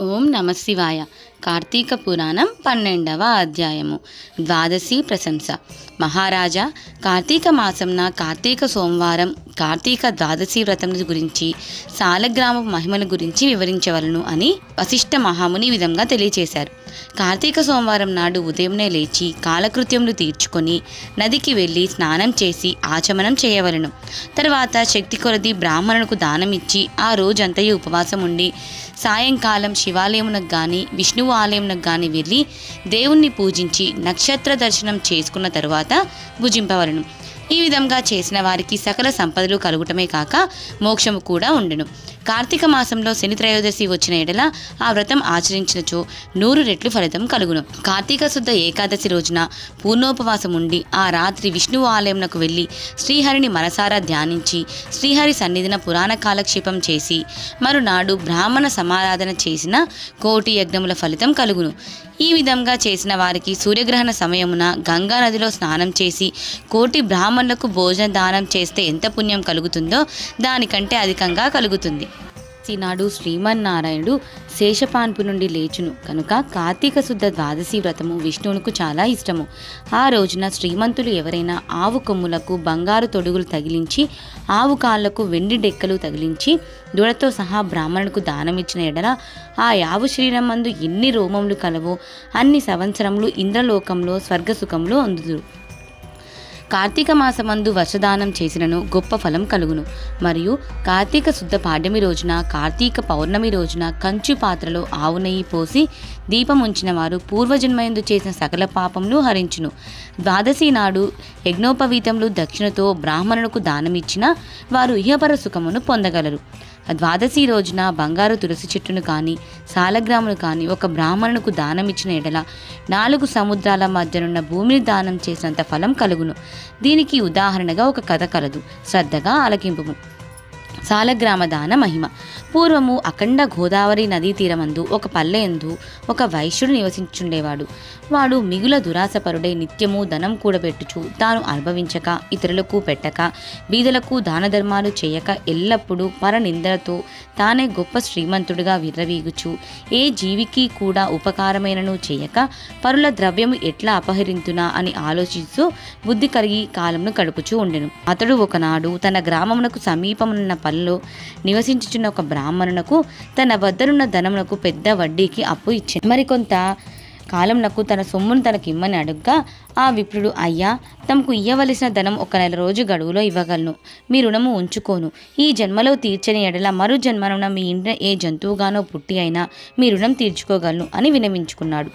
ఓం నమ శివాయ. కార్తీక పురాణం పన్నెండవ అధ్యాయము. ద్వాదశి ప్రశంస. మహారాజా కార్తీక మాసంన కార్తీక సోమవారం కార్తీక ద్వాదశి వ్రతం గురించి సాలగ్రామ మహిమల గురించి వివరించవలను అని వశిష్ఠ మహాముని ఈ విధంగా తెలియచేశారు. కార్తీక సోమవారం నాడు ఉదయంనే లేచి కాలకృత్యములు తీర్చుకొని నదికి వెళ్ళి స్నానం చేసి ఆచమనం చేయవలను. తర్వాత శక్తి కొలది బ్రాహ్మణులకు దానం ఇచ్చి ఆ రోజంతయు ఉపవాసం ఉండి సాయంకాలం శివాలయమునకు కానీ విష్ణువు ఆలయమునకు కానీ వెళ్ళి దేవుణ్ణి పూజించి నక్షత్ర దర్శనం చేసుకున్న తరువాత భుజింపవలను. ఈ విధంగా చేసిన వారికి సకల సంపదలు కలుగుటమే కాక మోక్షము కూడా ఉండును. కార్తీక మాసంలో శని త్రయోదశి వచ్చిన ఎడల ఆ వ్రతం ఆచరించినచో నూరు రెట్లు ఫలితం కలుగును. కార్తీక శుద్ధ ఏకాదశి రోజున పూర్ణోపవాసం ఉండి ఆ రాత్రి విష్ణువు ఆలయంనకు వెళ్ళి శ్రీహరిని మనసారా ధ్యానించి శ్రీహరి సన్నిధిన పురాణ కాలక్షేపం చేసి మరునాడు బ్రాహ్మణ సమారాధన చేసిన కోటి యజ్ఞముల ఫలితం కలుగును. ఈ విధంగా చేసిన వారికి సూర్యగ్రహణ సమయమున గంగా నదిలో స్నానం చేసి కోటి బ్రాహ్మణులకు భోజన దానం చేస్తే ఎంత పుణ్యం కలుగుతుందో దానికంటే అధికంగా కలుగుతుంది. నాడు శ్రీమన్నారాయణుడు శేషపాన్పు నుండి లేచును. కనుక కార్తీక శుద్ధ ద్వాదశి వ్రతము విష్ణువునకు చాలా ఇష్టము. ఆ రోజున శ్రీమంతులు ఎవరైనా ఆవు కొమ్ములకు బంగారు తొడుగులు తగిలించి ఆవు కాళ్ళకు వెండి డెక్కలు తగిలించి దూడతో సహా బ్రాహ్మణులకు దానమిచ్చిన ఎడల ఆ యావు శరీరమందు ఎన్ని రోమములు కలవో అన్ని సంవత్సరములు ఇంద్రలోకంలో స్వర్గసుఖంలో అందుదురు. కార్తీక మాసమందు వర్షదానం చేసినను గొప్ప ఫలం కలుగును. మరియు కార్తీక శుద్ధ పాడ్యమి రోజున కార్తీక పౌర్ణమి రోజున కంచు పాత్రలో ఆవు నెయ్యి పోసి దీపం ఉంచిన వారు పూర్వజన్మయందు చేసిన సకల పాపములు హరించును. ద్వాదశి నాడు యజ్ఞోపవీతములు దక్షిణతో బ్రాహ్మణులకు దానమిచ్చిన వారు ఇహపర సుఖమును పొందగలరు. ద్వాదశి రోజున బంగారు తులసి చెట్టును కానీ సాలగ్రామును కానీ ఒక బ్రాహ్మణునికి దానమిచ్చిన ఎడల నాలుగు సముద్రాల మధ్యనున్న భూమిని దానం చేసినంత ఫలం కలుగును. దీనికి ఉదాహరణగా ఒక కథ కలదు. శ్రద్ధగా ఆలకింపు సాలగ్రామ దాన మహిమ. పూర్వము అఖండ గోదావరి నదీ తీరమందు ఒక పల్లెయందు ఒక వైశ్యుడు నివసించుండేవాడు. వాడు మిగుల దురాశపరుడై నిత్యము ధనం కూడబెట్టుచు తాను అనుభవించక ఇతరులకు పెట్టక బీదలకు దాన ధర్మాలు చేయక ఎల్లప్పుడూ పరనిందలతో తానే గొప్ప శ్రీమంతుడిగా విర్రవీగుచు ఏ జీవికి కూడా ఉపకారమైనను చేయక పరుల ద్రవ్యము ఎట్లా అపహరింతునా అని ఆలోచిస్తూ బుద్ధి కలిగి కాలంను గడుపుచూ ఉండెను. అతడు ఒకనాడు తన గ్రామమునకు సమీపమున్న పల్లెలో నివసించుచున్న ఒక బ్రాహ్మణునకు తన వద్దనున్న ధనమునకు పెద్ద వడ్డీకి అప్పు ఇచ్చింది. మరికొంత కాలంనకు తన సొమ్మును తనకి ఇమ్మని అడుగ్గా ఆ విప్రుడు అయ్యా తమకు ఇయ్యవలసిన ధనం ఒక నెల రోజు గడువులో ఇవ్వగలను. మీ రుణము ఉంచుకోను. ఈ జన్మలో తీర్చని ఎడల మరు జన్మనున మీ ఇంట ఏ జంతువుగానో పుట్టి అయినా మీ రుణం తీర్చుకోగలను అని వినవించుకున్నాడు.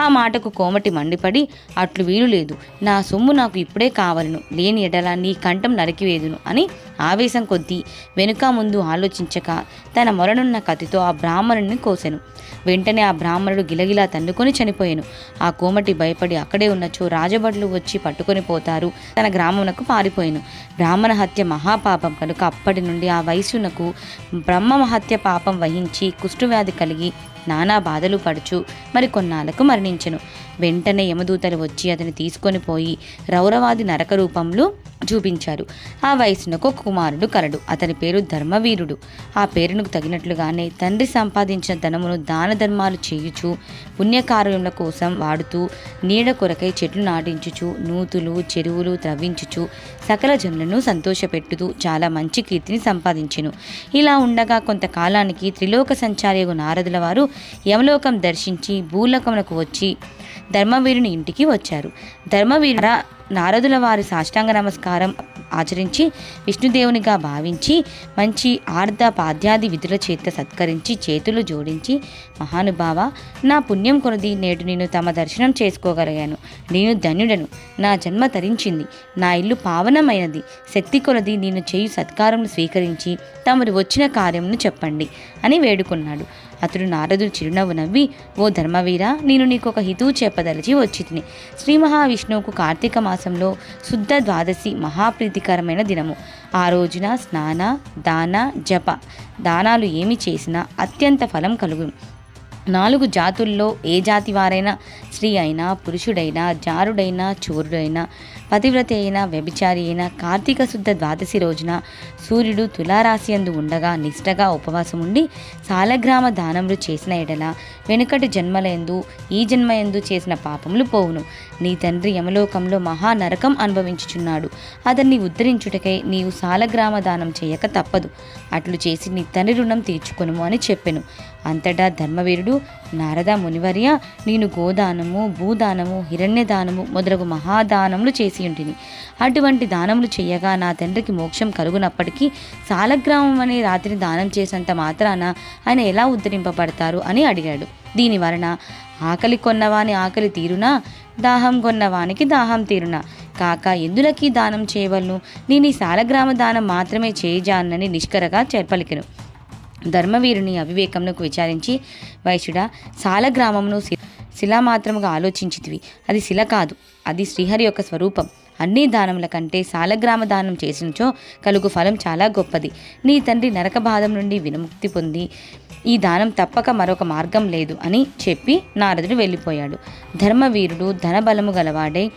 ఆ మాటకు కోమటి మండిపడి అట్లు వీలు లేదు. నా సొమ్ము నాకు ఇప్పుడే కావలను. లేని ఎడల నీ కంఠం నరికివేదును అని ఆవేశం కొద్దీ వెనుక ముందు ఆలోచించక తన మొరనున్న కత్తితో ఆ బ్రాహ్మణుని కోసెను. వెంటనే ఆ బ్రాహ్మణుడు గిలగిలా తన్నుకొని చనిపోయాను. ఆ కోమటి భయపడి అక్కడే ఉన్నచో రాజభటులు వచ్చి పట్టుకొని పోతారు. తన గ్రామమునకు పారిపోయాను. బ్రాహ్మణ హత్య మహాపాపం కనుక అప్పటి నుండి ఆ వయసునకు బ్రహ్మ హత్య పాపం వహించి కుష్ఠవ్యాధి కలిగి నానా బాధలు పడుచు. మరి కొన్నాళ్ళకు మరణించెను. వెంటనే యమదూతలు వచ్చి అతని తీసుకొని పోయి రౌరవాది నరక రూపంలో చూపించారు. ఆ వయసునకు ఒక కుమారుడు కలడు. అతని పేరు ధర్మవీరుడు. ఆ పేరునకు తగినట్లుగానే తండ్రి సంపాదించిన ధనమును దాన ధర్మాలు చేయుచు పుణ్యకార్యముల కోసం వాడుతూ నీడ కొరకై చెట్లు నాటించుచు నూతులు చెరువులు త్రవ్వించుచు సకల జనులను సంతోషపెట్టుతూ చాలా మంచి కీర్తిని సంపాదించెను. ఇలా ఉండగా కొంతకాలానికి త్రిలోక సంచారియగు నారదుల వారు యమలోకం దర్శించి భూలోకమునకు వచ్చి ధర్మవీరుని ఇంటికి వచ్చారు. ధర్మవీర నారదుల వారి సాష్టాంగ నమస్కారం ఆచరించి విష్ణుదేవునిగా భావించి మంచి ఆర్ధ పాద్యాది విధుల చేత సత్కరించి చేతులు జోడించి మహానుభావ నా పుణ్యం కొనది నేడు నేను తమ దర్శనం చేసుకోగలిగాను. నేను ధన్యుడను. నా జన్మ తరించింది. నా ఇల్లు పావనమైనది. శక్తి కొలది నేను చేయు సత్కారం స్వీకరించి తమరు వచ్చిన కార్యమును చెప్పండి అని వేడుకున్నాడు. అతడు నారదుడు చిరునవ్వు నవ్వి ఓ ధర్మవీర నేను నీకు ఒక హితువు చెప్పదలిచి వచ్చి శ్రీ మహావిష్ణువుకు కార్తీక మాసంలో శుద్ధ ద్వాదశి మహాప్రీతికరమైన దినము. ఆ రోజున స్నాన దాన జప. దానాలు ఏమి చేసినా అత్యంత ఫలం కలుగు. నాలుగు జాతుల్లో ఏ జాతి వారైనా స్త్రీ అయినా పురుషుడైనా జారుడైనా చోరుడైనా పతివ్రత అయిన వ్యభిచారి అయిన కార్తీక శుద్ధ ద్వాదశి రోజున సూర్యుడు తులారాశి అందు ఉండగా నిష్టగా ఉపవాసం ఉండి సాలగ్రామ దానములు చేసిన ఎడల వెనుకటి జన్మలందు ఈ జన్మయందు చేసిన పాపములు పోవును. నీ తండ్రి యమలోకంలో మహా నరకం అనుభవించుచున్నాడు. అతన్ని ఉద్ధరించుటకై నీవు సాలగ్రామ దానం చేయక తప్పదు. అట్లు చేసి నీ తండ్రి రుణం తీర్చుకొనుము అని చెప్పెను. అంతటా ధర్మవీరుడు నారద మునివర్య నేను గోదానము భూదానము హిరణ్యదానము మొదలగు మహాదానములు చేసి ఉంటిని అటువంటి దానములు చేయగా నా తండ్రికి మోక్షం కలుగునప్పటికీ సాలగ్రామం అనే రాత్రి దానం చేసినంత మాత్రాన ఆయన ఎలా ఉద్ధరింపబడతారు అని అడిగాడు. దీని వలన ఆకలి కొన్నవాని ఆకలి తీరునా? దాహం కొన్నవానికి దాహం తీరునా? కాక ఎందులకి దానం చేయవలను? నేను ఈ సాలగ్రామ దానం మాత్రమే చేయజానని నిష్కరగా చెప్పలికెను ధర్మవీరుని అవివేకంలోకి విచారించి వైశ్యుడా సాలగ్రామమును శిలా మాత్రముగా ఆలోచించితివి. అది శిల కాదు. అది శ్రీహరి యొక్క స్వరూపం. అన్ని దానముల కంటే సాలగ్రామ దానం చేసినచో కలుగు ఫలం చాలా గొప్పది. నీ తండ్రి నరక బాధం నుండి విముక్తి పొంది ఈ దానం తప్పక మరొక మార్గం లేదు అని చెప్పి నారదుడు వెళ్ళిపోయాడు. ధర్మవీరుడు ధనబలము గలవాడై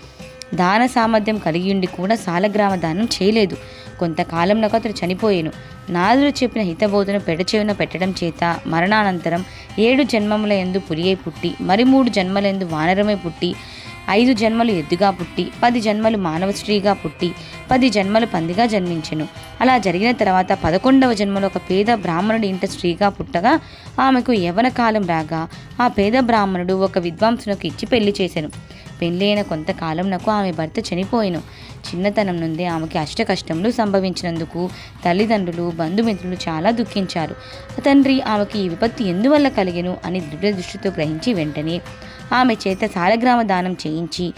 దాన సామర్థ్యం కలిగి ఉండి కూడా సాలగ్రామ దానం చేయలేదు. కొంతకాలంలో అతడు చనిపోయాను. నాదుడు చెప్పిన హితబోధను పెడచెవిన పెట్టడం చేత మరణానంతరం ఏడు జన్మముల ఎందు పులియై పుట్టి మరి మూడు జన్మల ఎందు వానరమై పుట్టి ఐదు జన్మలు ఎద్దుగా పుట్టి పది జన్మలు మానవ స్త్రీగా పుట్టి పది జన్మలు పందిగా జన్మించెను. అలా జరిగిన తర్వాత పదకొండవ జన్మలో ఒక పేద బ్రాహ్మణుడి ఇంట స్త్రీగా పుట్టగా ఆమెకు యవన కాలం రాగా ఆ పేద బ్రాహ్మణుడు ఒక విద్వాంసునకు ఇచ్చి పెళ్ళి చేశాను పెళ్ళైన కొంతకాలంనకు ఆమె భర్త చనిపోయాను. చిన్నతనం నుండి ఆమెకి అష్ట కష్టములు సంభవించినందుకు తల్లిదండ్రులు బంధుమిత్రులు చాలా దుఃఖించారు. తండ్రి ఆమెకి ఈ విపత్తు ఎందువల్ల కలిగెను అని దృఢ దృష్టితో గ్రహించి వెంటనే ఆమె చేత సాలగ్రామ దానం చేయించి